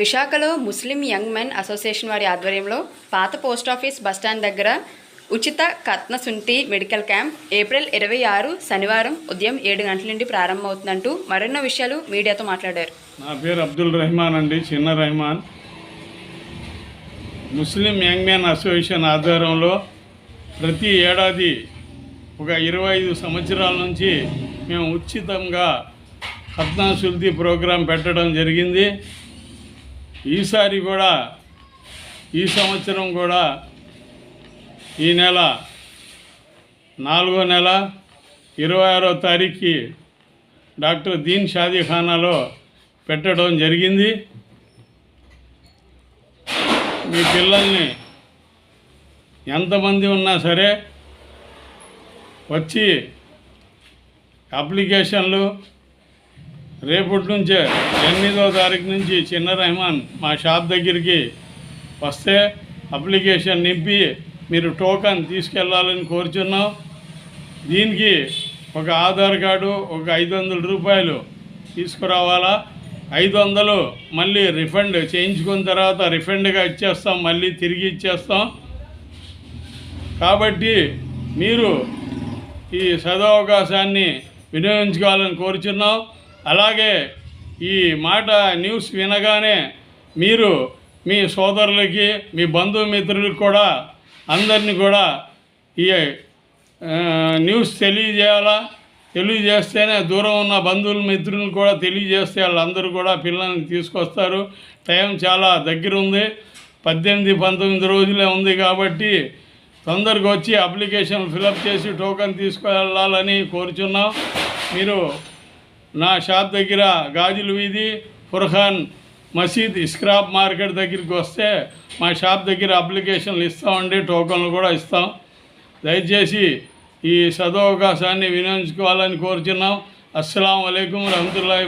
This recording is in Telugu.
విశాఖలో ముస్లిం యంగ్ మెన్ అసోసియేషన్ వారి ఆధ్వర్యంలో పాత పోస్ట్ ఆఫీస్ బస్టాండ్ దగ్గర ఉచిత కత్నసుంటి మెడికల్ క్యాంప్ ఏప్రిల్ ఇరవై ఆరు శనివారం ఉదయం ఏడు గంటల నుండి ప్రారంభమవుతుందంటూ మరెన్నో విషయాలు మీడియాతో మాట్లాడారు. నా పేరు అబ్దుల్ రెహమాన్ అండి చిన్న Rehman. Muslim young men association ఆధ్వర్యంలో ప్రతి ఏడాది ఒక ఇరవై ఐదు సంవత్సరాల నుంచి మేము ఉచితంగా ఖత్నా సుల్తీ ప్రోగ్రాం పెట్టడం జరిగింది. ఈసారి కూడా ఈ సంవత్సరం కూడా ఈ నెల నాలుగో నెల ఇరవై ఆరో తారీఖుకి డాక్టర్ దీన్ షాదీఖానాలో పెట్టడం జరిగింది. మీ పిల్లల్ని ఎంతమంది ఉన్నా సరే వచ్చి అప్లికేషన్లు రేపటి నుంచే ఎనిమిదో తారీఖు నుంచి చిన్న రెహమాన్ మా షాప్ దగ్గరికి వస్తే అప్లికేషన్ నింపి మీరు టోకన్ తీసుకెళ్ళాలని కోరుచున్నాం. దీనికి ఒక ఆధార్ కార్డు ఒక ఐదు వందల రూపాయలు తీసుకురావాలా? ఐదు వందలు మళ్ళీ రిఫండ్ చేయించుకున్న తర్వాత రిఫండ్గా ఇచ్చేస్తాం మళ్ళీ తిరిగి ఇచ్చేస్తాం. కాబట్టి మీరు ఈ సదవకాశాన్ని వినియోగించుకోవాలని కోరుచున్నాం. అలాగే ఈ మాట న్యూస్ వినగానే మీరు మీ సోదరులకి మీ బంధుమిత్రులకు కూడా అందరినీ కూడా ఈ న్యూస్ తెలియజేయాలా? తెలియజేస్తేనే దూరం ఉన్న బంధువులు మిత్రులను కూడా తెలియజేస్తే వాళ్ళందరూ కూడా పిల్లల్ని తీసుకొస్తారు. టైం చాలా దగ్గర ఉంది. పద్దెనిమిది పంతొమ్మిది రోజులే ఉంది కాబట్టి తొందరగా వచ్చి అప్లికేషన్ ఫిలప్ చేసి టోకెన్ తీసుకెళ్ళాలని కోరుచున్నాం. మీరు నా షాప్ దగ్గర గాజుల వీధి ఫుర్హాన్ మసీద్ ఇస్క్రాప్ మార్కెట్ దగ్గరికి వస్తే మా షాప్ దగ్గర అప్లికేషన్లు ఇస్తామండి టోకన్లు కూడా ఇస్తాం. దయచేసి ఈ సదవకాశాన్ని వినియోగించుకోవాలని కోరుచున్నాం. అస్సలం అయికం రహమతుల్లాhi